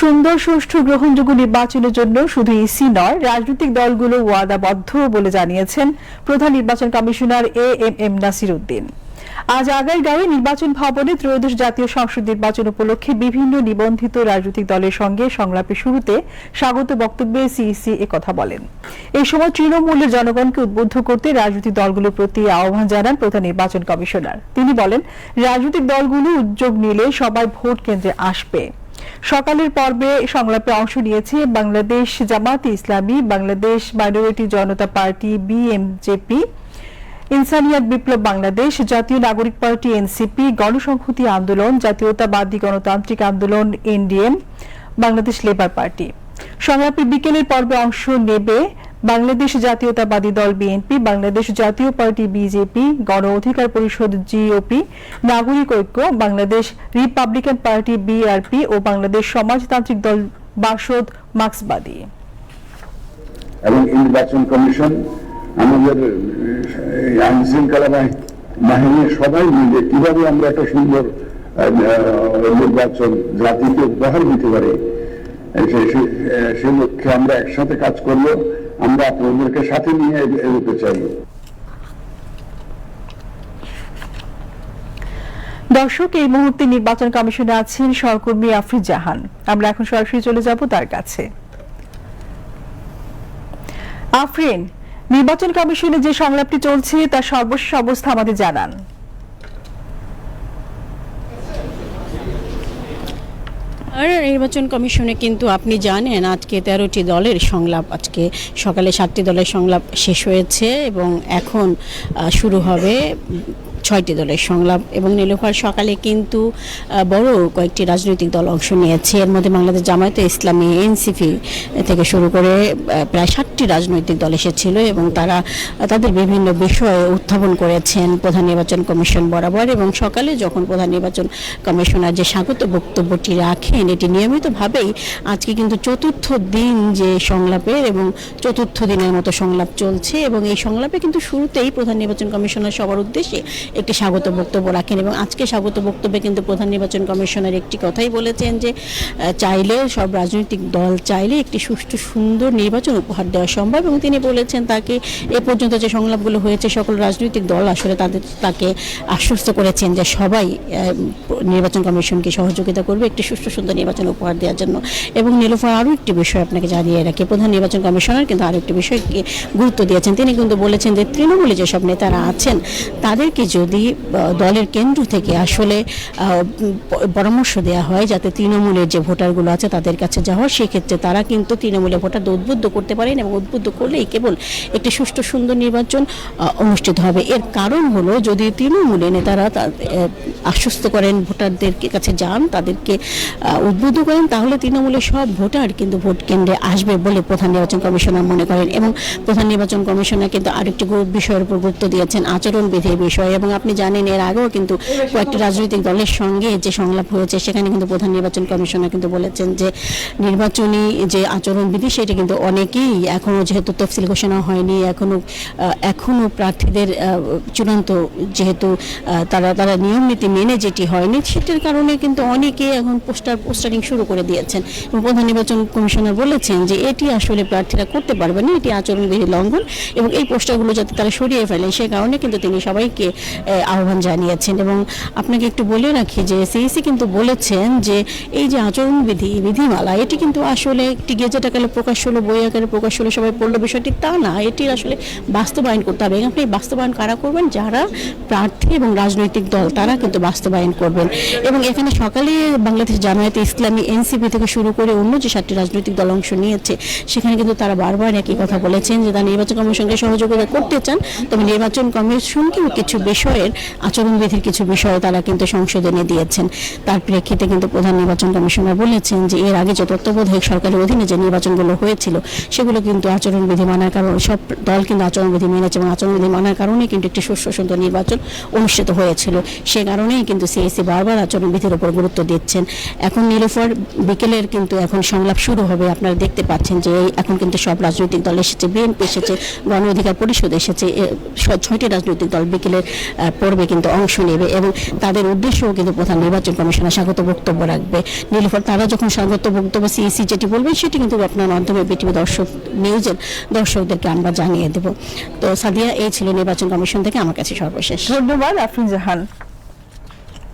সুন্দর সুষ্ঠু গ্রহণযোগ্য নির্বাচনের জন্য শুধু ইসি নয়, রাজনৈতিক দলগুলো ওয়াদাবদ্ধ বলে জানিয়েছেন প্রধান নির্বাচন commissioner A M M Nasir Uddin আজ আগারগাঁওয়ে নির্বাচন ভবনে ত্রয়োদশ জাতীয় সংসদ নির্বাচন উপলক্ষে বিভিন্ন নিবন্ধিত রাজনৈতিক দলের সঙ্গে সংলাপের শুরুতে স্বাগত বক্তব্যে সিইসি কথা বলেন। এই সময় তৃণমূলের জনগণকে উদ্বুদ্ধ করতে রাজনৈতিক দলগুলোর প্রতি আহ্বান জানান প্রধান নির্বাচন কমিশনার। তিনি বলেন, রাজনৈতিক দলগুলো উদ্যোগ নিলে সবাই ভোট কেন্দ্রে আসবে। সকালের পর্বে সংলাপে অংশ নিয়েছে Bangladesh Jamaat Islami, Bangladesh Minority Janata Party, BMJP, Insaniyat Biplob Bangladesh, Jatiya Nagorik Party, NCP, গণসংহতি আন্দোলন, জাতীয়তাবাদী গণতান্ত্রিক আন্দোলন, এনডিএম, বাংলাদেশ লেবার পার্টি। সংলাপে বিকেলের পর্বে অংশ নেবে বাংলাদেশ জাতীয়তাবাদী দল বিএনপি, বাংলাদেশ জাতীয় পার্টি বিজেপি, গণ অধিকার Parishad GOP, Nagorik Oikya, Bangladesh Republican Party BRP ও বাংলাদেশ সমাজতান্ত্রিক দল বাসদ মার্ক্সবাদী। এবং নির্বাচন কমিশন, আমাদের আইন শৃঙ্খলা বাহি- বাহিনী সবাই মিলে কীভাবে আমরা একটা সুন্দর নির্বাচন জাতিকে উপহার দিতে পারি সে- লক্ষ্যে আমরা একসাথে কাজ করব। আমরা আপনাদেরকে সাথে নিয়ে এগোতে চাই। দর্শক, এই মুহূর্তে নির্বাচন কমিশনে আছেন সহকর্মী আফরিদ জাহান। আমরা এখন সরাসরি চলে যাব তার কাছে। আফরিন, নির্বাচন কমিশনে যে সংলাপটি চলছে, তার সর্বশেষ অবস্থা আমাদের জানান। আর নির্বাচন কমিশনে কিন্তু আপনি জানেন আজকে তেরোটি দলের সংলাপ, আজকে সকালে সাতটি দলের সংলাপ শেষ হয়েছে এবং এখন শুরু হবে ছয়টি দলের সংলাপ এবং নীলোফার সকালে কিন্তু বড় কয়েকটি রাজনৈতিক দল অংশ নিয়েছে। এর মধ্যে বাংলাদেশ জামায়াতে ইসলামী এনসিপি থেকে শুরু করে প্রায় ষাটটি রাজনৈতিক দল এসেছিল এবং তারা তাদের বিভিন্ন বিষয়ে উত্থাপন করেছেন প্রধান নির্বাচন কমিশন বরাবর এবং সকালে যখন প্রধান নির্বাচন কমিশনার যে স্বাগত বক্তব্যটি রাখেন, এটি নিয়মিতভাবেই আজকে কিন্তু চতুর্থ দিন যে সংলাপের এবং চতুর্থ দিনের মতো সংলাপ চলছে এবং এই সংলাপে কিন্তু শুরুতেই প্রধান নির্বাচন কমিশনার সবার উদ্দেশ্যে একটি স্বাগত বক্তব্য রাখেন এবং আজকে স্বাগত বক্তব্যে কিন্তু প্রধান নির্বাচন কমিশনার একটি কথাই বলেছেন যে চাইলে সব রাজনৈতিক দল চাইলে একটি সুষ্ঠু সুন্দর নির্বাচন উপহার দেওয়া সম্ভব এবং তিনি বলেছেন তাকে এ পর্যন্ত যে সংলাপগুলো হয়েছে, সকল রাজনৈতিক দল আসলে তাদের তাকে আশ্বস্ত করেছেন যে সবাই নির্বাচন কমিশনকে সহযোগিতা করবে একটি সুষ্ঠু সুন্দর নির্বাচন উপহার দেওয়ার জন্য। এবং নীলোফার আরও একটি বিষয় আপনাকে জানিয়ে রাখি। প্রধান নির্বাচন কমিশনার কিন্তু আরও একটি বিষয়কে গুরুত্ব দিয়েছেন। তিনি কিন্তু বলেছেন যে, তৃণমূলে যেসব নেতারা আছেন, তাদেরকে যদি আহ, দলের কেন্দ্র থেকে আসলে পরামর্শ দেওয়া হয় যাতে তৃণমূলের যে ভোটারগুলো আছে তাদের কাছে যাওয়া সেক্ষেত্রে তারা কিন্তু তৃণমূলের ভোটারদের উদ্বুদ্ধ করতে পারেন এবং উদ্বুদ্ধ করলেই কেবল একটি সুষ্ঠু সুন্দর নির্বাচন অনুষ্ঠিত হবে। এর কারণ হলো যদি তৃণমূলে নেতারা আশ্বস্ত করেন ভোটারদের কাছে যান তাদেরকে উদ্বুদ্ধ করেন তাহলে তৃণমূলের সব ভোটার কিন্তু ভোট কেন্দ্রে আসবে বলে প্রধান নির্বাচন কমিশনার মনে করেন। এবং প্রধান নির্বাচন কমিশনার কিন্তু আরেকটি বিষয়ের উপর গুরুত্ব দিয়েছেন আচরণবিধির বিষয়। এবং আপনি জানেন এর আগেও কিন্তু কয়েকটি রাজনৈতিক দলের সঙ্গে যে সংলাপ হয়েছে সেখানে কিন্তু প্রধান নির্বাচন কমিশনার কিন্তু বলেছেন যে নির্বাচনী যে আচরণবিধি সেটি কিন্তু অনেকেই এখনও যেহেতু তফসিল ঘোষণা হয়নি এখনও আহ, এখনও প্রার্থীদের চূড়ান্ত যেহেতু তারা তারা নিয়ম নীতি মেনে যেটি হয়নি সেটির কারণে কিন্তু অনেকে এখন পোস্টার পোস্টারিং শুরু করে দিয়েছেন। এবং প্রধান নির্বাচন কমিশনার বলেছেন যে এটি আসলে প্রার্থীরা করতে পারবে না এটি আচরণবিধি লঙ্ঘন এবং এই পোস্টারগুলো যাতে তারা সরিয়ে ফেলেন সে কারণে কিন্তু তিনি সবাইকে আহ্বান জানিয়েছেন। এবং আপনাকে একটু বলে রাখি যে সিইসি কিন্তু বলেছেন যে এই যে আচরণবিধি, বিধিমালা, এটি কিন্তু আসলে একটি গেজেট আকারে প্রকাশ হলো, বই আকারে প্রকাশ হলো, সবাই পড়ল বিষয়টি। তা না, এটি আসলে বাস্তবায়ন করতে হবে। আপনি বাস্তবায়ন কারা করবেন? যারা প্রার্থী এবং রাজনৈতিক দল, তারা কিন্তু বাস্তবায়ন করবেন। এবং এখানে সকালে বাংলাদেশ জামায়াতে ইসলামী এনসিপি থেকে শুরু করে অন্য যে সাতটি রাজনৈতিক দল অংশ নিয়েছে, সেখানে কিন্তু তারা বারবার একই কথা বলেছেন যে তারা নির্বাচন কমিশনকে সহযোগিতা করতে চান। তবে নির্বাচন কমিশনকেও কিছু বিষয়ের আচরণবিধির কিছু বিষয় তারা কিন্তু সংশোধনে দিয়েছেন। তার প্রেক্ষিতে কিন্তু প্রধান নির্বাচন কমিশনার বলেছেন যে এর আগে যে তত্ত্বাবধায়ক সরকারের অধীনে যে নির্বাচনগুলো হয়েছিল, সেগুলো কিন্তু আচরণবিধি মানার কারণে, সব দল কিন্তু আচরণবিধি মেনেছে এবং আচরণবিধি মানার কারণে কিন্তু একটি সুষ্ঠু সুন্দর নির্বাচন অনুষ্ঠিত হয়েছিল। সে কারণেই কিন্তু সিএসসি বারবার আচরণবিধির উপর গুরুত্ব দিচ্ছেন। এখন নীলোফার বিকেলের কিন্তু এখন সংলাপ শুরু হবে। আপনারা দেখতে পাচ্ছেন যে এখন কিন্তু সব রাজনৈতিক দল এসেছে, বিএনপি এসেছে, গণ অধিকার পরিষদ এসেছে। ছয়টি রাজনৈতিক দল বিকেলের পর্বে কিন্তু অংশ নেবে এবং তাদের উদ্দেশ্যও কিন্তু প্রধান নির্বাচন কমিশনার স্বাগত বক্তব্য রাখবে। নীলফর, তারা যখন স্বাগত বক্তব্য সিইসি যেটি বলবে, সেটি কিন্তু আপনার মাধ্যমে বিটিভি দর্শক নিউজের দর্শকদেরকে আমরা জানিয়ে দেব। তো সাদিয়া, এই ছিল নির্বাচন কমিশন থেকে আমার কাছে সর্বশেষ। ধন্যবাদ আফরিন জাহান